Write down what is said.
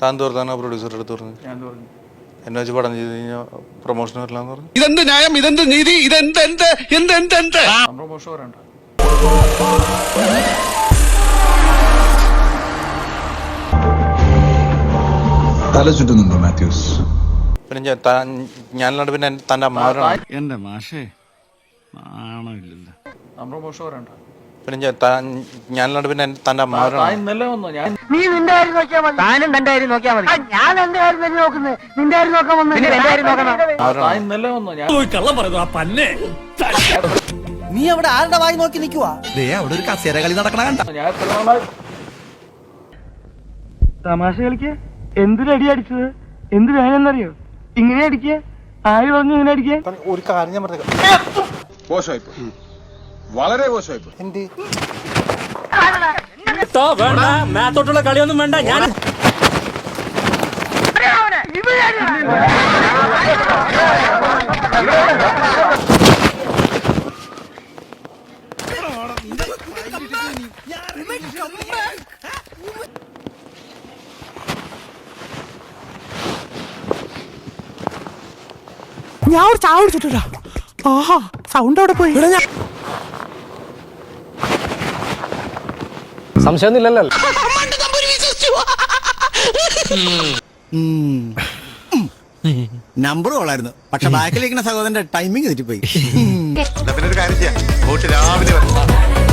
താൻ തോർത്താണ് പ്രൊഡ്യൂസറുടെ അടുത്ത് പറഞ്ഞു. ഞാൻ പറഞ്ഞു. എന്നെ വെച്ച് പടം ചെയ്ത് കഴിഞ്ഞാൽ പ്രൊമോഷൻ വരില്ലാന്ന് പറഞ്ഞു. ഇതെന്ത് ന്യായം? ഇതെന്ത് നീതി? ഇതെന്ത് എന്ത് എന്ത് എന്ത് എന്ത്? പ്രൊമോഷൻ പറയണ്ട തല ചുറ്റുന്നുണ്ടോ മാത്യൂസ്? പിന്നെ ഞാൻ താൻ ഞാനല്ലാണ്ട് പിന്നെ തന്റെ തന്റെ അമ്മമാരാണ്. എന്റെ മാഷേ നാണമില്ലല്ലോ. പ്രൊമോഷൻ പറയണ്ട പിന്നെ ഞാൻ താൻ ഞാനല്ലാണ്ട് പിന്നെ ഇന്നലെ വന്നു. ഞാൻ നീ നിന്റെ കാര്യം നോക്കിയാൽ മതി. താനും തന്റെ കാര്യം നോക്കിയാൽ മതി. ഞാൻ എന്റെ കാര്യം തന്നെ നോക്കുന്നത്. നിന്റെ കാര്യം നോക്കാൻ വന്നു പിന്നെ എന്റെ കാര്യം നോക്കണം? താൻ ഇന്നലെ വന്നു. ഞാൻ നീ അവിടെ ആരുടെ വായി നോക്കി നിൽക്കുവാ അവിടെ ഒരു കസേര കളി നടക്കണ കണ്ട. ഞാൻ തമാശ കളിക്ക്? എന്തിനടി അടിച്ചത്? എന്ത് വേണമെന്നറിയോ? ഇങ്ങനെ അടിക്കുക ആര് പറഞ്ഞു ഇങ്ങനെ അടിക്കുക ഒരു കാര്യം ഞാൻ പറഞ്ഞു വളരെ മോശമായിപ്പോയി. വേണ്ട. മേത്തോട്ടുള്ള കളിയൊന്നും വേണ്ട. ഞാൻ ഞാൻ ഒരു ചാവിടിച്ചിട്ടില്ല ആഹാ സൗണ്ട് അവിടെ പോയി ഇവിടെ ഞാൻ സംശയമൊന്നുമില്ലല്ലോ. നമ്പർ കൊള്ളായിരുന്നു. പക്ഷെ ബാക്കിലിരിക്കുന്ന സഹോദരന്റെ ടൈമിങ് തെറ്റിപ്പോയി. പിന്നെ ഒരു കാര്യം ചെയ്യാം. രാവിലെ വരണം